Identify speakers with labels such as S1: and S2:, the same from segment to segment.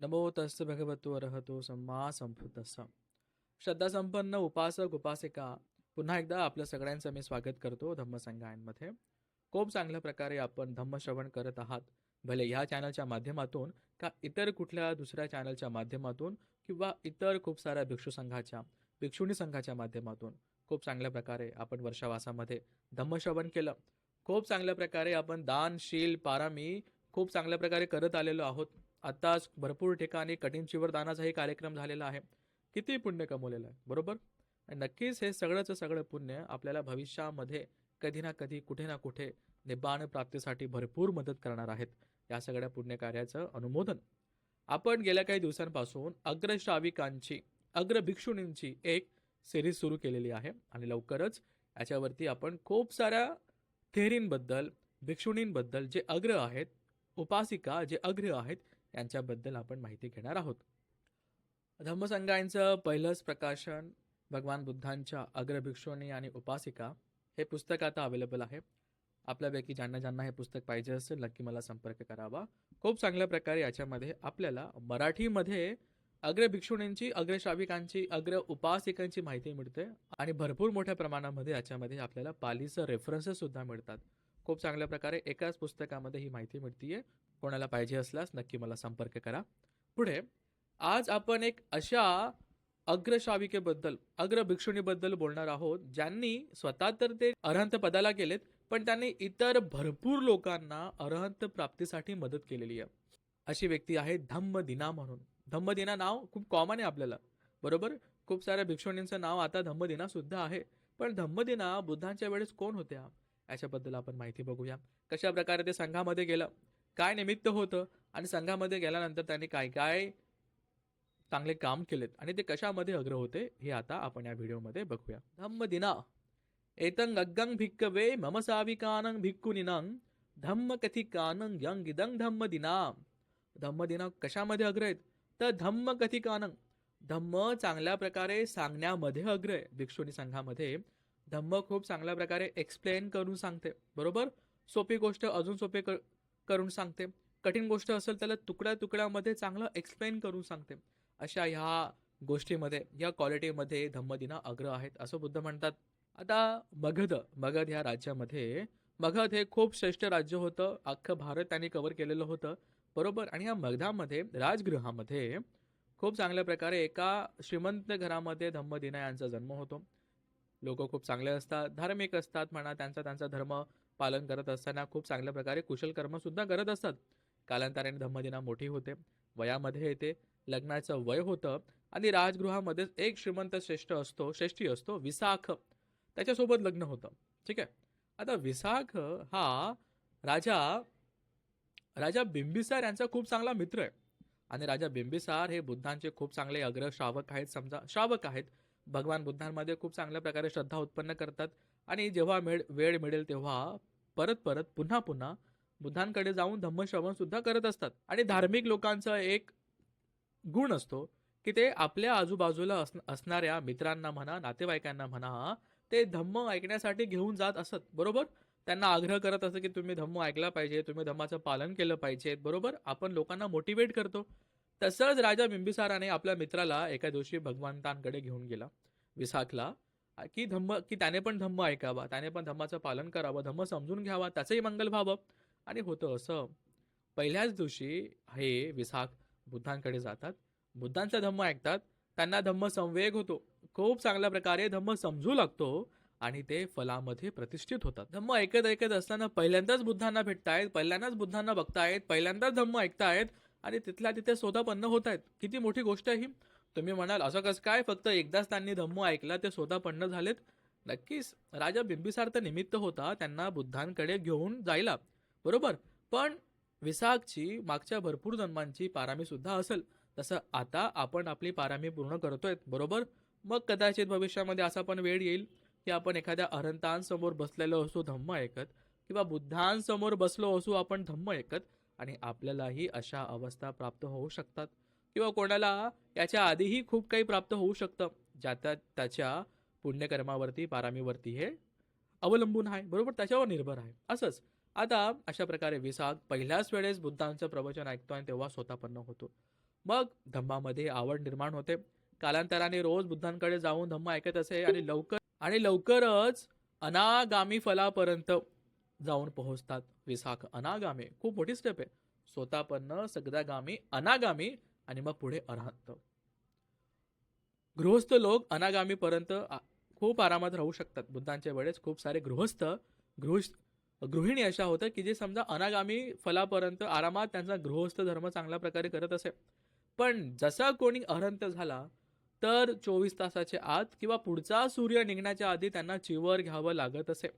S1: नमो तस्य भगवतो अर्हतो सम्मा संभूतस्स श्रद्धासंपन्न उपासक उपासिका पुन्हा एकदा आपल्या सगळ्यांचं मी स्वागत करतो धम्मसंगायांमध्ये खूप चांगल्या प्रकारे आपण धम्मश्रवण करत आहात. भले ह्या चॅनलच्या माध्यमातून का इतर कुठल्या दुसऱ्या चॅनलच्या माध्यमातून किंवा इतर खूप साऱ्या भिक्षू संघाच्या भिक्षुणी संघाच्या माध्यमातून खूप चांगल्या प्रकारे आपण वर्षावासामध्ये धम्मश्रवण केलं. खूप चांगल्या प्रकारे आपण दानशील पारामी खूप चांगल्या प्रकारे करत आलेलो आहोत. आत्ताच भरपूर ठिकाणी कठीण चिवर दानाचाही कार्यक्रम झालेला आहे. किती पुण्य कमवलेलं आहे बरोबर? आणि नक्कीच हे सगळंचं सगळं पुण्य आपल्याला भविष्यामध्ये कधी ना कधी कुठे ना कुठे निब्बाण प्राप्तीसाठी भरपूर मदत करणार आहेत. या सगळ्या पुण्यकार्याचं अनुमोदन. आपण गेल्या काही दिवसांपासून अग्रश्राविकांची अग्रभिक्षुणींची एक सिरीज सुरू केलेली आहे आणि लवकरच याच्यावरती आपण खूप साऱ्या थेरींबद्दल भिक्षुणींबद्दल जे अग्र आहेत उपासिका जे अग्र आहेत यांच्याबद्दल आपण माहिती घेणार आहोत. धम्मसंगांचं पहिलंच प्रकाशन भगवान बुद्धांच्या अग्रभिक्षुणी आणि उपासिका हे पुस्तक आता अवेलेबल आहे. आपल्यापैकी ज्यांना ज्यांना हे पुस्तक पाहिजे असेल नक्की मला संपर्क करावा. खूप चांगल्या प्रकारे याच्यामध्ये आपल्याला मराठीमध्ये अग्रभिक्षुणींची अग्रश्राविकांची अग्र उपासिकांची माहिती मिळते आणि भरपूर मोठ्या प्रमाणामध्ये याच्यामध्ये आपल्याला पालीचं रेफरन्सेस सुद्धा मिळतात. खूप चांगल्या प्रकारे एकाच पुस्तकामध्ये ही माहिती मिळतीये. कोणाला पाहिजे असल्यास नक्की मला संपर्क करा. पुढे आज आपण एक अशा अग्रशाविकेबद्दल अग्रभिक्षुणीबद्दल बोलणार आहोत ज्यांनी स्वतः तर ते अरहंत पदाला गेलेत पण त्यांनी इतर भरपूर लोकांना अरहंत प्राप्तीसाठी मदत केलेली आहे. अशी व्यक्ती आहे धम्मदिना म्हणून. धम्मदिना नाव खूप कॉमन आहे आपल्याला बरोबर? खूप साऱ्या भिक्षुणींचं नाव आता धम्मदिना सुद्धा आहे पण धम्मदिना बुद्धांच्या वेळेस कोण होत्या? याच्याबद्दल आपण माहिती बघूया. कशा प्रकारे ते संघामध्ये गेलं? काय निमित्त होतं? आणि संघामध्ये गेल्यानंतर त्यांनी काय काय चांगले काम केलेत? आणि ते कशामध्ये अग्र होते? हे आता आपण या व्हिडिओमध्ये बघूया. धम्म दिना. एतंग अग्गंग भिक्क भिक्कवे मम साविकानं भिक्कुनिनं धम्म कथिकानंग यंग इदंग धम्म दिना. धम्म दिना कशामध्ये अग्र आहेत? तर धम्म कथिकानंग धम्म चांगल्या प्रकारे सांगण्यामध्ये अग्र आहे. भिक्षुनी संघामध्ये धम्म खूप चांगल्या प्रकारे एक्सप्लेन करून सांगते. बरोबर? सोपी गोष्ट अजून सोपे कर करून सांगते. कठीण गोष्ट असेल त्याला तुकड्या तुकड्यामध्ये चांगलं एक्सप्लेन करून सांगते. अशा ह्या गोष्टीमध्ये या क्वालिटीमध्ये धम्मदिना अग्र आहेत असं बुद्ध म्हणतात. आता मगध मगध ह्या राज्यामध्ये मगध हे खूप श्रेष्ठ राज्य होतं. अख्खं भारत त्यांनी कवर केलेलं होतं. बरोबर? आणि या मगधामध्ये राजगृहामध्ये खूप चांगल्या प्रकारे एका श्रीमंत घरामध्ये धम्मदिना यांचा जन्म होतो. लोक खूप चांगले असतात धार्मिक असतात म्हणा त्यांचा त्यांचा धर्म पालन करत असताना खूप चांगल्या प्रकारे कुशल कर्मसुद्धा करत असतात कालांतराने धम्मदिना मोठी होते. वयामध्ये येते. लग्नाचं वय होतं आणि राजगृहामध्येच एक श्रीमंत श्रेष्ठ असतो श्रेष्ठी असतो विसाख. त्याच्यासोबत लग्न होतं. ठीक आहे? आता विसाख हा राजा राजा बिंबिसार यांचा खूप चांगला मित्र आहे. आणि राजा बिंबिसार हे बुद्धांचे खूप चांगले अग्र श्रावक आहेत समजा श्रावक आहेत. भगवान बुद्धांमध्ये खूप चांगल्या प्रकारे श्रद्धा उत्पन्न करतात. आणि जेव्हा मेळ वेळ मिळेल तेव्हा परत परत पुन्हा पुन्हा बुद्धांकडे जाऊन धम्मश्रवण सुद्धा करत असतात. आणि धार्मिक लोकांचा एक गुण असतो की ते आपल्या आजूबाजूला असणाऱ्या मित्रांना म्हणा नातेवाईकांना म्हणा ते धम्म ऐकण्यासाठी घेऊन जात असत. बरोबर? त्यांना आग्रह करत असत की तुम्ही धम्म ऐकला पाहिजे तुम्ही धम्माचं पालन केलं पाहिजे. बरोबर? आपण लोकांना मोटिवेट करतो. तसंच राजा बिंबिसाराने आपल्या मित्राला एका दिवशी भगवंतांकडे घेऊन गेला विसाखला. की धम्म की त्याने पण धम्म ऐकावा त्याने पण धम्माचं पालन करावं धम्म समजून घ्यावा त्याचंही मंगल व्हावं. आणि होतं असं. पहिल्याच दिवशी हे विसाख बुद्धांकडे जातात. बुद्धांचा धम्म ऐकतात. त्यांना धम्म संवेग होतो. खूप चांगल्या प्रकारे धम्म समजू लागतो आणि ते फलामध्ये प्रतिष्ठित होतात. धम्म ऐकत ऐकत असताना पहिल्यांदाच बुद्धांना भेटतायत पहिल्यांदाच बुद्धांना बघतायत पहिल्यांदाच धम्म ऐकतायत आणि तिथल्या तिथे स्वतःपन्न होत आहेत किती मोठी गोष्ट आहे ही. तुम्ही म्हणाल असं कसं? काय फक्त एकदाच त्यांनी धम्म ऐकला ते स्वतः पंड झालेत? नक्कीच. राजा बिंबिसार तर निमित्त होता त्यांना बुद्धांकडे घेऊन जायला. बरोबर. पण विसाखची मागच्या भरपूर जन्मांची पारामी सुद्धा असेल. तसं आता आपण आपली पारामी पूर्ण करतोय बरोबर? मग कदाचित भविष्यामध्ये असा पण वेळ येईल की आपण एखाद्या अरंतांसमोर बसलेलो असू धम्म ऐकत किंवा बुद्धांसमोर बसलो असू आपण धम्म ऐकत आणि आपल्यालाही अशा अवस्था प्राप्त होऊ शकतात. किंवा कोणाला याच्या आधीही खूप काही प्राप्त होऊ शकतं. ज्या त्याच्या पुण्यकर्मावरती पारामीवरती हे अवलंबून आहे. बरोबर? त्याच्यावर निर्भर आहे. असंच. आता अशा प्रकारे विसाग पहिल्याच वेळेस बुद्धांचं प्रवचन ऐकतो आणि तेव्हा स्वतःपन्न होतो. मग धम्मामध्ये आवड निर्माण होते. कालांतराने रोज बुद्धांकडे जाऊन धम्म ऐकत असे आणि लवकर आणि लवकरच अनागामी फलापर्यंत जाऊन पोहोचतात. विसाख अनागामी. खूप मोठी स्टेप आहे. स्वतःपन्न सगदागामी अनागामी आणि मग पुढे अरहंत. गृहस्थ लोक अनागामीपर्यंत खूप आरामात राहू शकतात. बुद्धांच्या वेळेस खूप सारे गृहस्थ गृह गृहिणी अशा होत्या की जे समजा अनागामी फलापर्यंत आरामात त्यांचा गृहस्थ धर्म चांगल्या प्रकारे करत असे. पण जसा कोणी अरहंत झाला तर चोवीस तासाच्या आत किंवा पुढचा सूर्य निघण्याच्या आधी त्यांना चिवर घ्यावं लागत असे.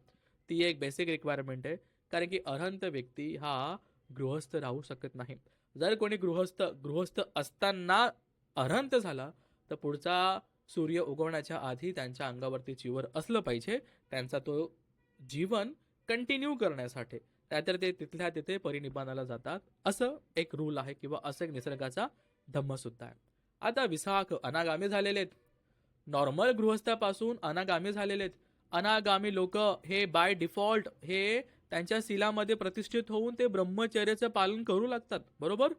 S1: ती एक बेसिक रिक्वायरमेंट आहे. कारण की अरहंत व्यक्ती हा गृहस्थ राहू शकत नाही. जर कोणी गृहस्थ गृहस्थ असताना अरहंत झाला तर पुढचा सूर्य उगवण्याच्या आधी त्यांच्या अंगावरती चिवर असलं पाहिजे. त्यांचा तो जीवन कंटिन्यू करण्यासाठी. नाहीतर ते तिथल्या तिथे परिनिब्बानाला जातात. असं एक रूल आहे किंवा असं एक निसर्गाचा धम्मसुद्धा आहे. आता विसाख अनागामी झालेले आहेत. नॉर्मल गृहस्थापासून अनागामी झालेले आहेत. अनागामी लोक हे बाय डिफॉल्ट हे त्यांच्या शिलामध्ये प्रतिष्ठित होऊन ते ब्रह्मचर्याचं पालन करू लागतात बरोबर?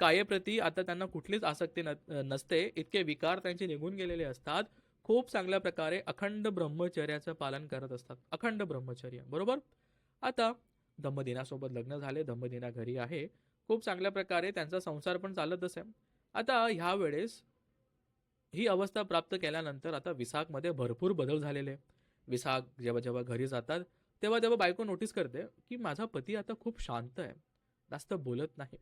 S1: कायेप्रती आता त्यांना कुठलीच आसक्ती न नसते इतके विकार त्यांचे निघून गेलेले असतात. खूप चांगल्या प्रकारे अखंड ब्रह्मचर्याचं पालन करत असतात. अखंड ब्रह्मचर्य बरोबर? आता धम्मदिनासोबत लग्न झाले धम्मदिना घरी आहे. खूप चांगल्या प्रकारे त्यांचा संसार पण चालत असे. आता ह्या वेळेस ही अवस्था प्राप्त केल्यानंतर आता विसाखमध्ये भरपूर बदल झालेले. विसाख जेव्हा जेव्हा घरी जातात तेव्हा तेव्हा बायको नोटीस करते की माझा पती आता खूप शांत आहे. जास्त बोलत नाही.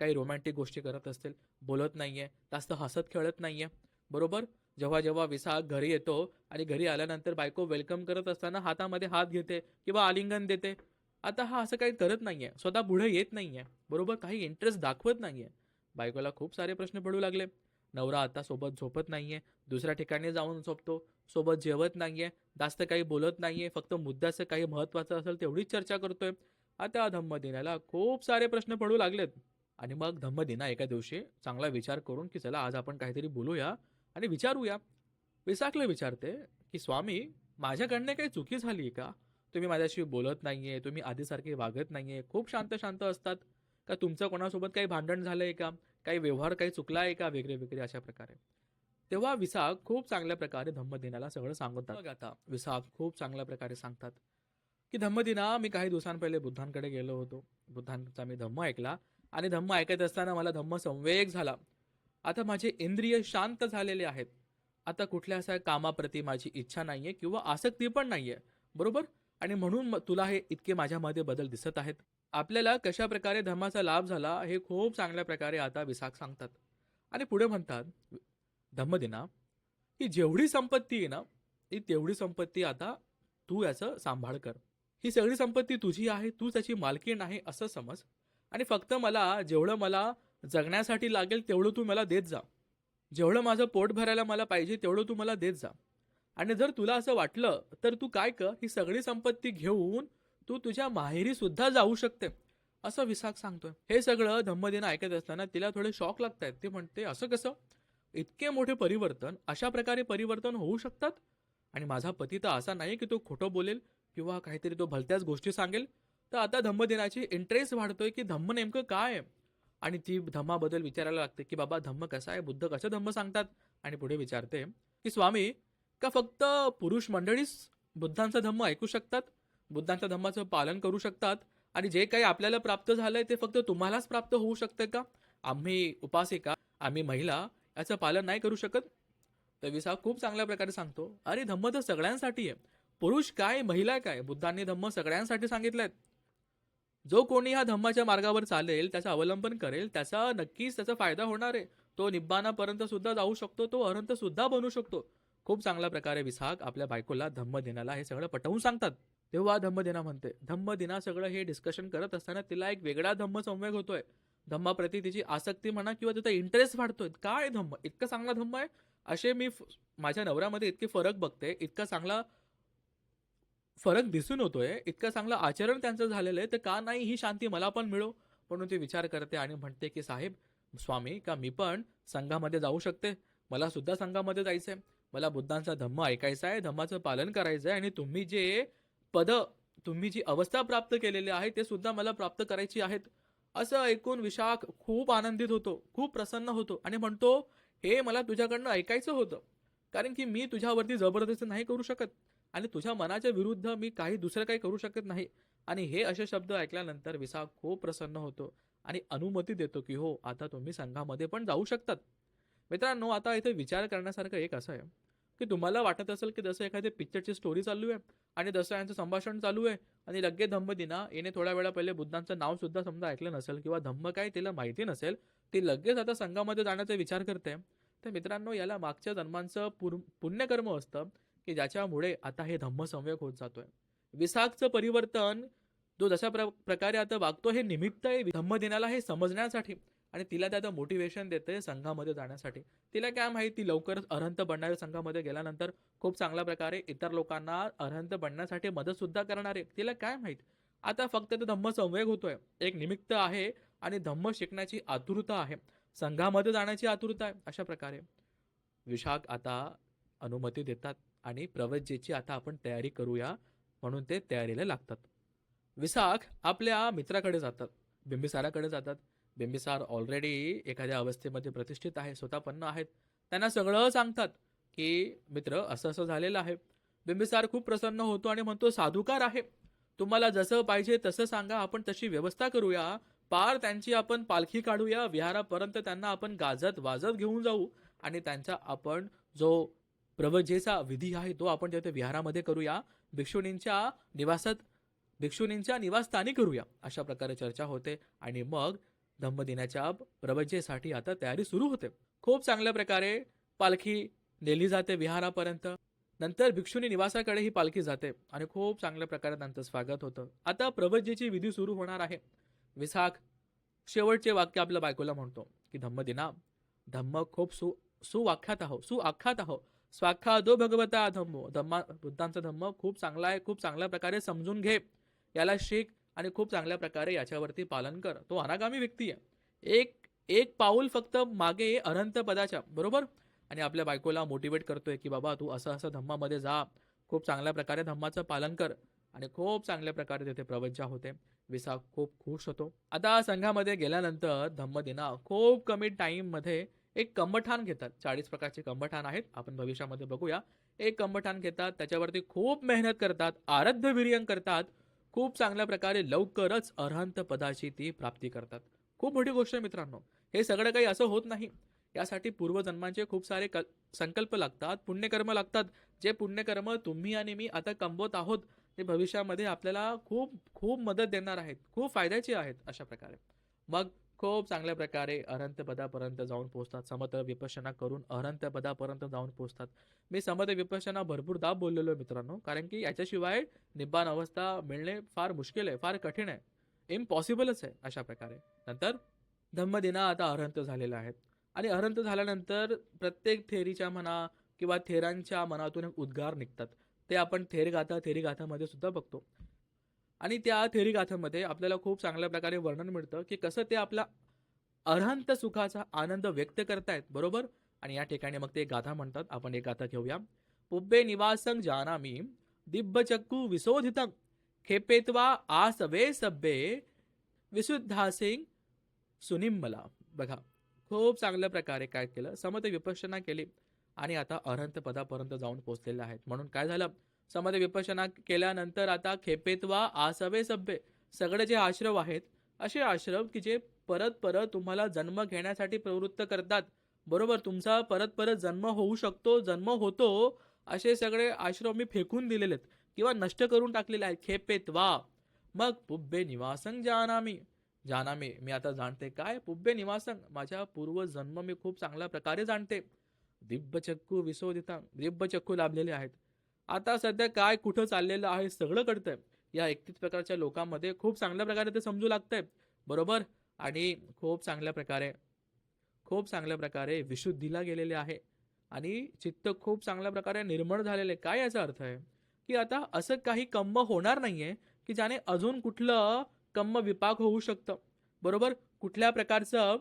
S1: काही रोमॅन्टिक गोष्टी करत असतील बोलत नाही आहे जास्त हसत खेळत नाही आहे बरोबर? जेव्हा जेव्हा विसाग घरी येतो आणि घरी आल्यानंतर बायको वेलकम करत असताना हातामध्ये हात घेते किंवा आलिंगन देते. आता हा असं काही करत नाही आहे स्वतः पुढे येत नाही आहे बरोबर? काही इंटरेस्ट दाखवत नाही आहे बायकोला खूप सारे प्रश्न पडू लागले. नवरा आता सोबत झोपत नाहीये दुसऱ्या ठिकाणी जाऊन झोपतो सोबत जेवत नाहीये जास्त काही बोलत नाहीये फक्त मुद्द्याचं काही महत्त्वाचं असेल तेवढीच चर्चा करतोय. आता धम्मदिनाला खूप सारे प्रश्न पडू लागलेत. आणि मग धम्मदिना एका दिवशी चांगला विचार करून की चला आज आपण काहीतरी बोलूया आणि विचारूया. विसाखले विचारते की स्वामी माझ्याकडनं काही चुकी झाली आहे का? तुम्ही माझ्याशी बोलत नाही आहे तुम्ही आधीसारखे वागत नाही आहे खूप शांत शांत असतात. का तुमचं कोणासोबत काही भांडण झालं आहे का? काही व्यवहार काही चुकला आहे का वेगळे वेगळे अशा प्रकारे? तेव्हा विसाख खूप चांगल्या प्रकारे धम्मदिनाला सगळं सांगतात. मग आता. विसाख खूप चांगल्या प्रकारे सांगतात की धम्मदिना मी काही दिवसांपहिले बुद्धांकडे गेलो होतो. बुद्धांचा मी धम्म ऐकला आणि धम्म ऐकत असताना मला धम्म संवेग झाला. आता माझे इंद्रिय शांत झालेले आहेत. आता कुठल्या अशा कामाप्रती माझी इच्छा नाहीये किंवा आसक्ती पण नाहीये. बरोबर? आणि म्हणून तुला हे इतके माझ्यामध्ये बदल दिसत आहेत. आपल्याला कशा प्रकारे धर्माचा लाभ झाला हे खूप चांगल्या प्रकारे आता विसाख सांगतात. आणि पुढे म्हणतात धम्मदिना ही जेवढी संपत्ती आहे ना ही तेवढी संपत्ती आता तू याचं सांभाळ कर. ही सगळी संपत्ती तुझी आहे तू त्याची मालकीण आहे असं समज. आणि फक्त मला जेवढं मला जगण्यासाठी लागेल तेवढं तू मला देत जा. जेवढं माझं पोट भरायला मला पाहिजे तेवढं तू मला देत जा. आणि जर तुला असं वाटलं तर तू काय कर ही सगळी संपत्ती घेऊन तू तुझ्या माहेरी सुद्धा जाऊ शकते. असं विसाक सांगतोय. हे सगळं धम्मदिन ऐकत असताना तिला थोडे शॉक लागतायत. ते म्हणते असं कसं? इतके मोठे परिवर्तन अशा प्रकारे परिवर्तन होऊ शकतात? आणि माझा पती तर असा नाही की तो खोटं बोलेल किंवा काहीतरी तो भलत्याच गोष्टी सांगेल? तर आता धम्मदिनाची इंटरेस्ट वाढतोय की धम्म नेमकं काय आहे? आणि ती धम्माबद्दल विचारायला लागते की बाबा धम्म कसा आहे? बुद्ध कसं धम्म सांगतात? आणि पुढे विचारते की स्वामी का फक्त पुरुष मंडळीच बुद्धांचा धम्म ऐकू शकतात? बुद्धांच्या धम्माचं पालन करू शकतात आणि जे काही आपल्याला प्राप्त झालंय ते फक्त तुम्हालाच प्राप्त होऊ शकतं का? आम्ही उपासिका आम्ही महिला याचं पालन नाही करू शकत? तर विसा खूप चांगल्या प्रकारे सांगतो. अरे धम्म तर सगळ्यांसाठी आहे. पुरुष काय महिला काय? बुद्धांनी धम्म सगळ्यांसाठी सांगितलंय. जो कोणी ह्या धम्माच्या मार्गावर चालेल त्याचा अवलंबन करेल त्याचा नक्कीच त्याचा फायदा होणार आहे. तो निब्बानापर्यंत सुद्धा जाऊ शकतो तो अरंत सुद्धा बनू शकतो. खूप चांगल्या प्रकारे विसाख आपल्या बायकोला धम्म देण्याला हे सगळं पटवून सांगतात. तेव्हा धम्मदिना म्हणते. धम्मदिना सगळं हे डिस्कशन करत असताना तिला एक वेगळा धम्म संवेग होतोय. धम्माप्रती तिची आसक्ती म्हणा किंवा तिचा इंटरेस्ट वाढतोय. काय धम्म? इतका चांगला धम्म आहे? असे मी माझ्या नवऱ्यामध्ये इतके फरक बघते. इतका चांगला फरक दिसून होतोय. इतकं चांगलं आचरण त्यांचं झालेलं आहे. तर का नाही ही शांती मला पण मिळो? म्हणून ती विचार करते आणि म्हणते की साहेब स्वामी का मी पण संघामध्ये जाऊ शकते? मला सुद्धा संघामध्ये जायचं आहे मला बुद्धांचा धम्म ऐकायचा आहे. धम्माचं पालन करायचं आहे आणि तुम्ही जे पद तुम्ही जी अवस्था प्राप्त केलेली आहे ते सुद्धा मला प्राप्त करायची आहेत. असं ऐकून विशाख खूप आनंदित होतो खूप प्रसन्न होतो आणि म्हणतो हे मला तुझ्याकडनं ऐकायचं होतं. कारण की मी तुझ्यावरती जबरदस्ती नाही करू शकत आणि तुझ्या मनाच्या विरुद्ध मी काही दुसरं काही करू शकत नाही. आणि हे असे शब्द ऐकल्यानंतर विशाख खूप प्रसन्न होतो आणि अनुमती देतो की हो आता तुम्ही संघामध्ये पण जाऊ शकतात. मित्रांनो आता इथे विचार करण्यासारखं एक असं आहे की तुम्हाला वाटत असेल की जसं एखादी पिक्चरची स्टोरी चालू आहे आणि जसं यांचं संभाषण चालू आहे. आणि लगे धम्मदिना येणे थोड्या वेळा पहिले बुद्धांचं नाव सुद्धा समजा ऐकलं नसेल किंवा धम्म काय तिला माहिती नसेल ती लगेच आता संघामध्ये जाण्याचा विचार करते. तर मित्रांनो याला मागच्या जन्मांचं पुर पुण्यकर्म असतं की ज्याच्यामुळे आता हे धम्म संवेग होत जातोय. विसाखचं परिवर्तन जो जशा प्र प्रकारे आता वागतो हे निमित्त आहे धम्मदिनाला हे समजण्यासाठी. आणि तिला त्याचं मोटिवेशन देते संघामध्ये जाण्यासाठी. तिला काय माहिती लवकरच अर्हंत बनणाऱ्या संघामध्ये गेल्यानंतर खूप चांगल्या प्रकारे इतर लोकांना अर्हंत बनण्यासाठी मदत सुद्धा करणार आहे. तिला काय माहीत? आता फक्त तो धम्म संवेग होतोय. एक निमित्त आहे आणि धम्म शिकण्याची आतुरता आहे. संघामध्ये जाण्याची आतुरता आहे अशा प्रकारे. विशाख आता अनुमती देतात आणि प्रवज्जेची आता आपण तयारी करूया म्हणून ते तयारीला लागतात. विशाख आपल्या मित्राकडे जातात बिंबिसाराकडे जातात. बिंबिसार ऑलरेडी एखाद्या अवस्थेमध्ये प्रतिष्ठित आहे स्वतःपन्न आहेत. त्यांना सगळं सांगतात की मित्र असं असं झालेलं आहे. बिंबिसार खूप प्रसन्न होतो आणि म्हणतो साधुकार आहे. तुम्हाला जसं पाहिजे तसं सांगा. आपण तशी व्यवस्था करूया. पार त्यांची आपण पालखी काढूया. विहारापर्यंत त्यांना आपण गाजत वाजत घेऊन जाऊ. आणि त्यांचा आपण जो प्रवजेचा विधी आहे तो आपण तिथे विहारामध्ये करूया भिक्षुणींच्या निवासात भिक्षुणींच्या निवासस्थानी करूया. अशा प्रकारे चर्चा होते. आणि मग धम्मदिनाच्या प्रवजेसाठी आता तयारी सुरू होते. खूप चांगल्या प्रकारे पालखी नेली जाते विहारापर्यंत. नंतर भिक्षुनी निवासाकडे ही पालखी जाते आणि खूप चांगल्या प्रकारे त्यांचं स्वागत होतं. आता प्रवज्जेची विधी सुरू होणार आहे. विसाख शेवटचे वाक्य आपल्या बायकोला म्हणतो की धम्मदिना धम्म खूप सु सुवाख्यात आहो सुआख्यात आहो. स्वाख्या दो भगवता धम्मो. धम्मा बुद्धांचा धम्म खूप चांगला आहे खूप चांगल्या प्रकारे समजून घे. याला शीख आणि खूप चांगल्या प्रकारे याच्यावरती पालन कर. तो अनागामी व्यक्ती आहे. एक एक पाऊल फक्त मागे अनंत पदाच्या बरोबर? आणि आपल्या बायकोला मोटिवेट करतोय की बाबा तू असं असं धम्मामध्ये जा. खूप चांगल्या प्रकारे धम्माचं पालन कर. आणि खूप चांगल्या प्रकारे तिथे प्रवज्जा होते. विसा खूप खुश होतो. आता संघामध्ये गेल्यानंतर धम्मदिना खूप कमी टाईममध्ये एक कंबठान घेतात. चाळीस प्रकारचे कंबठान आहेत. आपण भविष्यामध्ये बघूया. एक कंबठान घेतात. त्याच्यावरती खूप मेहनत करतात. आराध्य विर्यंग करतात. खूप चांगल्या प्रकारे लवकरच अर्हंत पदाची ती प्राप्ती करतात. खूप मोठी गोष्ट आहे मित्रांनो. हे सगळं काही असं होत नाही. यासाठी पूर्वजन्मांचे खूप सारे क संकल्प लागतात पुण्यकर्म लागतात. जे पुण्यकर्म तुम्ही आणि मी आता कमवत आहोत ते भविष्यामध्ये आपल्याला खूप खूप मदत देणार आहेत. खूप फायद्याचे आहेत अशा प्रकारे. मग खूप चांगल्या प्रकारे अनंतपदापर्यंत जाऊन पोहोचतात. समत विपशना करून अनंतपदापर्यंत जाऊन पोहोचतात. मी समत विपशना भरपूर दाब बोललेलो आहे मित्रांनो. कारण की याच्याशिवाय निब्बान अवस्था मिळणे फार मुश्किल आहे फार कठीण आहे. इम्पॉसिबलच आहे अशा प्रकारे. नंतर धम्मदिना आता अरहंत झालेला आहेत आणि अरहंत झाल्यानंतर प्रत्येक थेरीच्या म्हणा किंवा थेरांच्या मनातून एक उद्गार निघतात. ते आपण थेरगाथा थेरीगाथामध्ये सुद्धा बघतो. आणि त्या थेरीगाथामध्ये आपल्याला खूप चांगल्या प्रकारे वर्णन मिळतं की कसं ते आपला अरहंत सुखाचा आनंद व्यक्त करतायत बरोबर? आणि या ठिकाणी मग ते गाथा म्हणतात. आपण एक गाथा घेऊया. पुब्बे निवासं जानामी दिब्बचक्कू विशोधितं खेपेत्वा आसवे सब्बे विशुद्धासिंग सुनिम्मला. बघा खूप चांगल्या प्रकारे काय केलं? समत विपश्चना केली. आणि आता अरहंत पदापर्यंत जाऊन पोहोचलेले आहेत. म्हणून काय झालं? समाधी विपशना केल्यानंतर आता खेपेत्वा आसवे सभ्य सगळे जे आश्रव आहेत असे आश्रव की जे परत परत तुम्हाला जन्म घेण्यासाठी प्रवृत्त करतात. बरोबर तुमचा परत परत जन्म होऊ शकतो जन्म होतो असे सगळे आश्रम मी फेकून दिलेले आहेत किंवा नष्ट करून टाकलेले आहेत. खेपेतवा. मग पुब्बे निवासंग जानामी. जानामी मी आता जाणते काय? पुब्बे निवासंग. माझ्या पूर्वजन्म मी खूप चांगल्या प्रकारे जाणते. दिब्बचक्कू विसोदिता दिब्बचक्कू लाभलेले आहेत. आता सध्या काय कुठं चाललेलं आहे सगळं कळतंय. या एकतीस प्रकारच्या लोकांमध्ये खूप चांगल्या प्रकारे ते समजू लागतंय. बरोबर? आणि खूप चांगल्या प्रकारे खूप चांगल्या प्रकारे विशुद्धीला गेलेले आहे. आणि चित्त खूप चांगल्या प्रकारे निर्मळ झालेले. काय याचा अर्थ आहे? की आता असं काही कम्म होणार नाहीये की ज्याने अजून कुठलं कम्म विपाक होऊ शकतं. बरोबर? कुठल्या प्रकारचं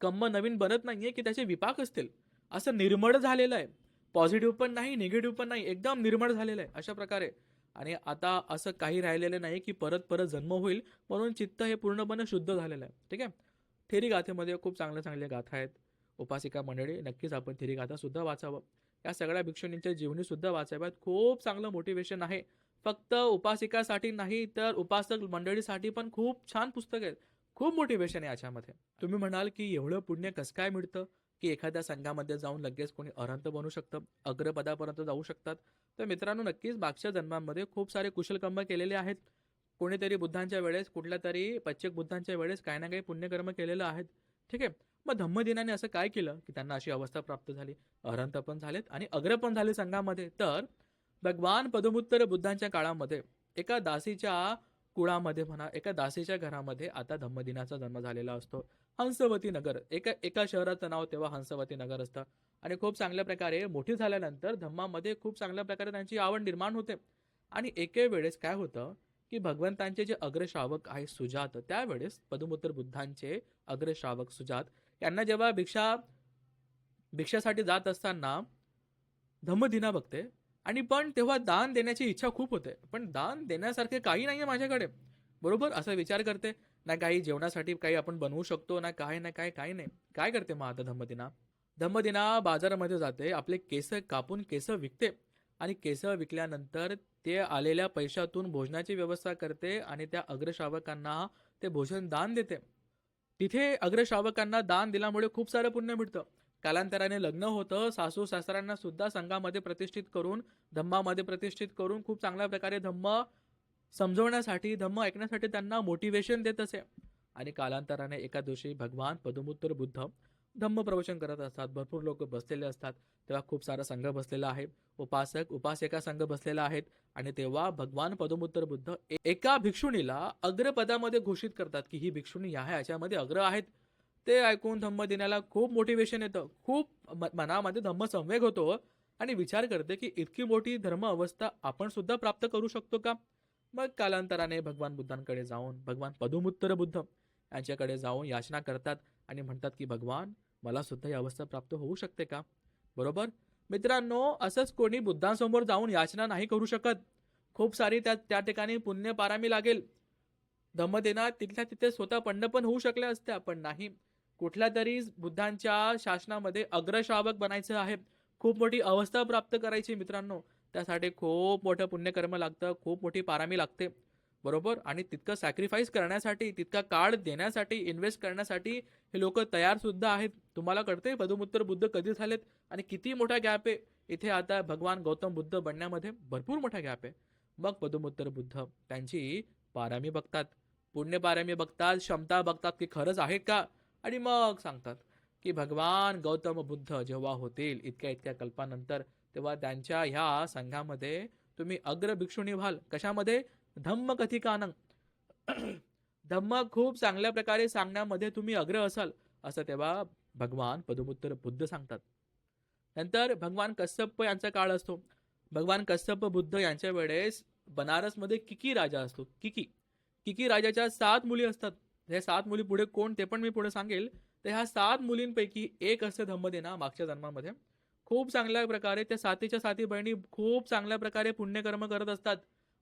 S1: कम्म नवीन बनत नाहीये की त्याचे विपाक असतील. असं निर्मळ झालेलं आहे. पॉझिटिव्ह पण नाही निगेटिव्ह पण नाही एकदम निर्मळ झालेलं आहे अशा प्रकारे. आणि आता असं काही राहिलेलं नाही की परत परत जन्म होईल म्हणून चित्त हे पूर्णपणे शुद्ध झालेलं आहे. ठीक आहे? थेरी गाथेमध्ये खूप चांगल्या चांगल्या गाथा आहेत. उपासिका मंडळी नक्कीच आपण थेरी गाथासुद्धा वाचावं. या सगळ्या भिक्षुणींच्या जीवनीसुद्धा वाचाव्यात. खूप चांगलं मोटिवेशन आहे. फक्त उपासिकासाठी नाही तर उपासक मंडळीसाठी पण खूप छान पुस्तक आहेत. खूप मोटिवेशन आहे याच्यामध्ये. तुम्ही म्हणाल की एवढं पुण्य कसं काय मिळतं? की एखाद्या संघामध्ये जाऊन लगेच कोणी अरहंत बनू शकतं अग्रपदापर्यंत जाऊ शकतात. तर मित्रांनो नक्कीच मागच्या जन्मांमध्ये खूप सारे कुशलकर्म केलेले आहेत. कोणीतरी बुद्धांच्या वेळेस कुठल्या तरी पच्चक बुद्धांच्या वेळेस काही ना काही पुण्यकर्म केलेलं आहेत. ठीक आहे? मग धम्मदिनाने असं काय केलं की त्यांना अशी अवस्था प्राप्त झाली? अरहंत पण झालेत आणि अग्र पण झाले संघामध्ये. तर भगवान पदमुत्तर बुद्धांच्या काळामध्ये एका दासीच्या कुळामध्ये म्हणा एका दासीच्या घरामध्ये आता धम्मदिनाचा जन्म झालेला असतो. हंसवती नगर. एका एका शहराचं नाव तेव्हा हंसवती नगर असतं. आणि खूप चांगल्या प्रकारे मोठी झाल्यानंतर धम्मामध्ये खूप चांगल्या प्रकारे त्यांची आवड निर्माण होते. आणि एके वेळेस काय होतं की भगवंतांचे जे अग्रश्रावक आहे सुजात त्यावेळेस पदमुत्तर बुद्धांचे अग्रश्रावक सुजात यांना जेव्हा भिक्षा भिक्षासाठी जात असताना धम्मदिना बघते आणि पण तेव्हा दान देण्याची इच्छा खूप होते. पण दान देण्यासारखे काही नाही आहे माझ्याकडे. बरोबर? असा विचार करते. ना काही जेवणासाठी काही आपण बनवू शकतो ना काय ना काय काही नाही. काय करते मग आता धम्मदिना? धम्मदिना बाजारामध्ये जाते आपले केस कापून केस विकते आणि केस विकल्यानंतर ते आलेल्या पैशातून भोजनाची व्यवस्था करते आणि त्या अग्रश्रावकांना ते भोजन दान देते. तिथे अग्रश्रावकांना दान दिल्यामुळे खूप सारं पुण्य मिळतं. कालांतराने लग्न होतं सासू सासऱ्यांना सुद्धा संघामध्ये प्रतिष्ठित करून धम्मामध्ये प्रतिष्ठित करून खूप चांगल्या प्रकारे धम्म समजवण्यासाठी धम्म ऐकण्यासाठी त्यांना मोटिवेशन देत असे. आणि कालांतराने एका दिवशी भगवान पदमोत्तर बुद्ध धम्म प्रवचन करत असतात. भरपूर लोक बसलेले असतात. तेव्हा खूप सारा संघ बसलेला आहे. उपासक उपासिका संघ बसलेला आहेत. आणि तेव्हा भगवान पदमोत्तर बुद्ध एका भिक्षुणीला अग्रपदामध्ये घोषित करतात की ही भिक्षुणी ह्या याच्यामध्ये अग्र आहेत. ते ऐकून धम्म देण्याला खूप मोटिवेशन येतं. खूप मनामध्ये धम्म संवेग होतो. आणि विचार करते की इतकी मोठी धर्म अवस्था आपण सुद्धा प्राप्त करू शकतो का? मग कालांतराने भगवान बुद्धांकडे जाऊन भगवान पदुमुत्तर बुद्ध यांच्याकडे जाऊन याचना करतात आणि म्हणतात की भगवान मला सुद्धा ही अवस्था प्राप्त होऊ शकते का? बरोबर? मित्रांनो असंच कोणी बुद्धांसमोर जाऊन याचना नाही करू शकत. खूप सारी त्या त्या ठिकाणी पुण्य पारामी लागेल. धम्मदेना तिथल्या तिथे स्वतः पंड पण होऊ शकल्या असत्या पण नाही. कुठल्या तरी बुद्धांच्या शासनामध्ये अग्रश्रावक बनायचं आहे. खूप मोठी अवस्था प्राप्त करायची मित्रांनो. त्यासाठी खूप मोठं पुण्यकर्म लागतं खूप मोठी पारामी लागते. बरोबर? आणि तितकं सॅक्रिफाईस करण्यासाठी तितका काळ देण्यासाठी इन्व्हेस्ट करण्यासाठी हे लोक तयारसुद्धा आहेत. तुम्हाला कळते पदमुत्तर बुद्ध कधी झालेत? आणि किती मोठा गॅप आहे? इथे आता भगवान गौतम बुद्ध बनण्यामध्ये भरपूर मोठा गॅप आहे. मग पदमुत्तर बुद्ध त्यांची पारामी बघतात. पुण्यपारामी बघतात क्षमता बघतात की खरंच आहे का? आणि मग सांगतात की भगवान गौतम बुद्ध जेव्हा होतील इतक्या इतक्या कल्पानंतर तेव्हा त्यांच्या ह्या संघामध्ये तुम्ही अग्र भिक्षुणी व्हाल. कशामध्ये? धम्म कथिकानंग धम्म खूप चांगल्या प्रकारे सांगण्यामध्ये तुम्ही अग्र असाल असं तेव्हा भगवान पदमुत्तर बुद्ध सांगतात. नंतर भगवान कश्यप यांचा काळ असतो. भगवान कश्यप बुद्ध यांच्या वेळेस बनारसमध्ये किकी राजा असतो. किकी. किकी राजाच्या सात मुली असतात. ह्या सात मुली पुढे कोण ते पण मी पुढे सांगेल. तर ह्या सात मुलींपैकी एक असते धम्मदेना मागच्या जन्मामध्ये. खूप चांगल्या प्रकारे त्या साथीच्या साथी बहिणी खूप चांगल्या प्रकारे पुण्यकर्म करत असतात.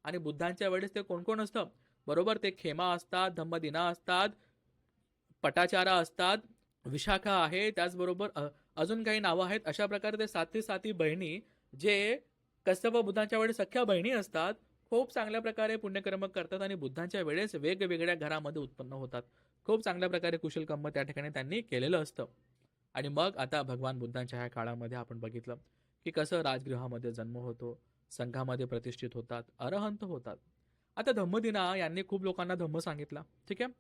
S1: आणि बुद्धांच्या वेळेस ते कोण कोण असतं? बरोबर ते खेमा असतात धम्मदिना असतात पटाचारा असतात विशाखा आहे त्याचबरोबर अजून काही नावं आहेत. अशा प्रकारे ते साथी साथी बहिणी जे कस्तप बुद्धांच्या वेळेस सख्या बहिणी असतात खूप चांगल्या प्रकारे पुण्यकर्म करतात आणि बुद्धांच्या वेळेस वेगवेगळ्या घरामध्ये उत्पन्न होतात. खूप चांगल्या प्रकारे कुशलकर्म त्या ठिकाणी त्यांनी केलेलं असतं. आणि मग आता भगवान बुद्धांच्या ह्या काळामध्ये आपण बघितलं की कसं राजगृहामध्ये जन्म होतो संघामध्ये प्रतिष्ठित होतात अरहंत होतात. आता धम्मदिना यांनी खूप लोकांना धम्म सांगितला ठीक आहे?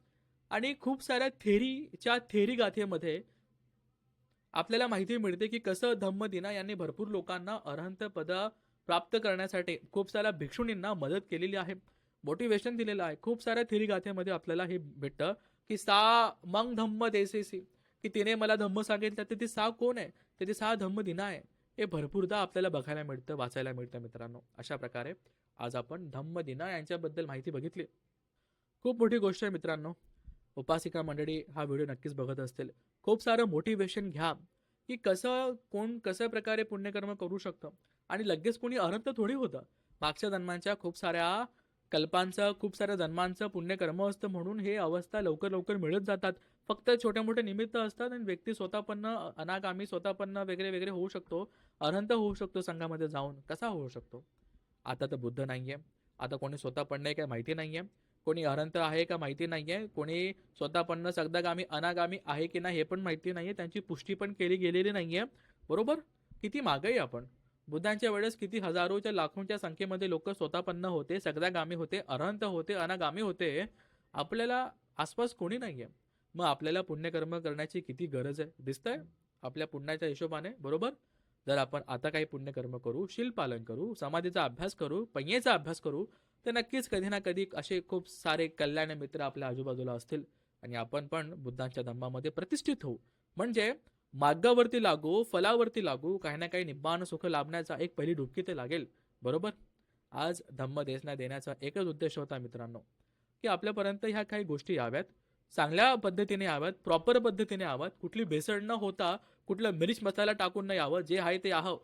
S1: आणि खूप साऱ्या थेरीच्या थेरी गाथेमध्ये आपल्याला माहिती मिळते की कसं धम्मदिना यांनी भरपूर लोकांना अरहंत पद प्राप्त करण्यासाठी खूप साऱ्या भिक्षुणींना मदत केलेली आहे मोटिवेशन दिलेलं आहे. खूप साऱ्या थेरी गाथेमध्ये आपल्याला हे भेटतं की सा मंग धम्म देसेसी. की तिने मला धम्म सांगितलं तर ती सा कोण आहे? तर ती सा धम्मदिना आहे. हे भरपूरदा आपल्याला बघायला मिळतं वाचायला मिळतं मित्रांनो. अशा प्रकारे आज आपण धम्म दिना यांच्याबद्दल माहिती बघितली. खूप मोठी गोष्ट आहे मित्रांनो. उपासिका मंडळी हा व्हिडिओ नक्कीच बघत असतील. खूप सारं मोटिवेशन घ्या की कसं कोण कसं प्रकारे पुण्यकर्म करू शकतं. आणि लगेच कोणी अनंत थोडी होतं. मागच्या जन्मांच्या खूप साऱ्या कल्पांचं खूप साऱ्या जन्मांचं पुण्यकर्म असतं म्हणून हे अवस्था लवकर लवकर मिळत जातात. फक्त छोटे मोठे निमित्त असतात आणि व्यक्ती स्वतःपन्न अनागामी स्वतःपन्न वगैरे वगैरे होऊ शकतो. अनंत होऊ शकतो संघामध्ये जाऊन. कसा होऊ शकतो? आता तर बुद्ध नाही आहे आता कोणी स्वतःपन्न आहे काय माहिती नाही आहे कोणी अनंत आहे का माहिती नाही आहे कोणी स्वतःपन्न सगदागामी अनागामी आहे की नाही हे पण माहिती नाही आहे त्यांची पुष्टी पण केली गेलेली नाही आहे बरोबर? किती मागही आपण. बुद्धांच्या वेळेस किती हजारोच्या लाखोंच्या संख्येमध्ये लोक स्वतःपन्न होते सगदागामी होते अनंत होते अनागामी होते. आपल्याला आसपास कोणी नाही आहे मग आपल्याला पुण्यकर्म करण्याची किती गरज आहे? दिसतंय? आपल्या पुण्याच्या हिशोबाने बरोबर? जर आपण आता काही पुण्यकर्म करू शिलपालन करू समाधीचा अभ्यास करू पैयेचा अभ्यास करू तर नक्कीच कधी ना कधी असे खूप सारे कल्याण मित्र आपल्या आजूबाजूला असतील आणि आपण पण बुद्धांच्या धम्मामध्ये प्रतिष्ठित होऊ. म्हणजे मार्गावरती लागू फलावरती लागू काही ना काही निब्बाण सुख लाभण्याचा एक पहिली डुबकी ते लागेल बरोबर? आज धम्म देशना देण्याचा एकच उद्देश होता मित्रांनो की आपल्यापर्यंत ह्या काही गोष्टी याव्यात. चांगल्या पद्धतीने याव्यात प्रॉपर पद्धतीने याव्यात कुठली भेसळ न होता कुठलं मिरीच मसाला टाकून न यावं जे आहे ते यावं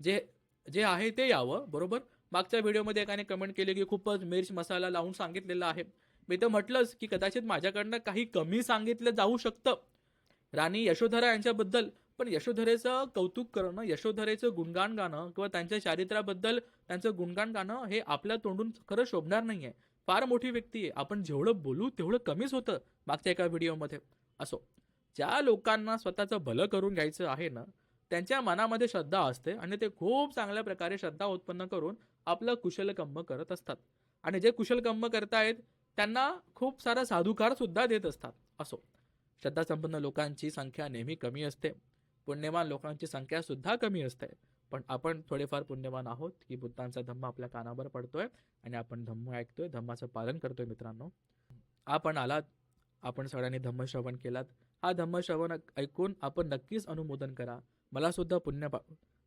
S1: जे जे आहे ते यावं बरोबर? मागच्या व्हिडिओमध्ये एकाने कमेंट केली की खूपच मिर्च मसाला लावून सांगितलेला आहे. मी तर म्हटलंच की कदाचित माझ्याकडनं काही कमी सांगितलं जाऊ शकतं. राणी यशोधरा यांच्याबद्दल पण यशोधरेचं कौतुक करणं यशोधरेचं गुणगान गाणं किंवा त्यांच्या चारित्र्याबद्दल त्यांचं गुणगान गाणं हे आपल्या तोंडून खरं शोभणार नाहीये. फार मोठी व्यक्ती आहे. आपण जेवढं बोलू तेवढं कमीच होतं. मागच्या एका व्हिडिओमध्ये. असो. ज्या लोकांना स्वतःचं भलं करून घ्यायचं आहे ना त्यांच्या मनामध्ये श्रद्धा असते आणि ते खूप चांगल्या प्रकारे श्रद्धा उत्पन्न करून आपलं कुशलकम्म करत असतात. आणि जे कुशलकम्म करतायत त्यांना खूप सारा साधुकार सुद्धा देत असतात. असो. श्रद्धा संपन्न लोकांची संख्या नेहमी कमी असते. पुण्यवान लोकांची संख्या सुद्धा कमी असते. पण आपण थोडेफार पुण्यवान आहोत की बुद्धांचा धम्म आपल्या कानावर पडतोय आणि आपण धम्म ऐकतोय धम्माचं पालन करतोय मित्रांनो. आपण आलात आपण सगळ्यांनी धम्मश्रवण केलात. हा धम्मश्रवण ऐकून आपण नक्कीच अनुमोदन करा. मला सुद्धा पुण्य पा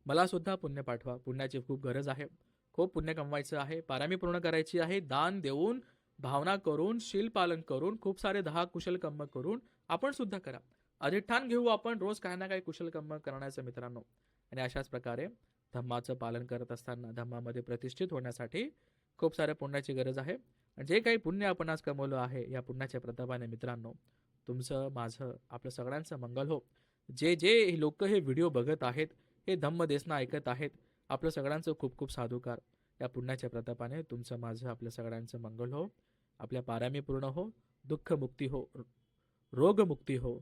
S1: मला सुद्धा पुण्य पाठवा. पुण्याची खूप गरज आहे. खूप पुण्य कमवायचं आहे. पारामी पूर्ण करायची आहे. दान देऊन भावना करून शील पालन करून खूप सारे दहा कुशल कर्म करून आपण सुद्धा करा. अधिष्ठान घेऊ आपण. रोज काही ना काही कुशल कर्म करण्याचं मित्रांनो. आणि अशाच प्रकारे धम्माचं पालन करत असताना धम्मामध्ये प्रतिष्ठित होण्यासाठी खूप साऱ्या पुण्याची गरज आहे. जे काही पुण्य आपण आज कमवलं आहे या पुण्याच्या प्रतापाने मित्रांनो तुमचं माझं आपलं सगळ्यांचं मंगल हो. जे जे लोक हे व्हिडिओ बघत आहेत हे धम्म देसना ऐकत आहेत आपलं सगळ्यांचं खूप खूप साधुकार. या पुण्याच्या प्रतापाने तुमचं माझं आपल्या सगळ्यांचं मंगल हो. आपल्या पारामी पूर्ण हो. दुःखमुक्ती हो. रोगमुक्ती हो.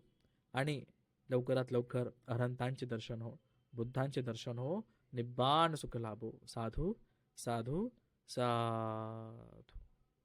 S1: आणि लवकरात लवकर अनंतांचे दर्शन हो. बुद्धांचे दर्शन हो. निब्बाण सुख लाभो. साधू साधू साधू.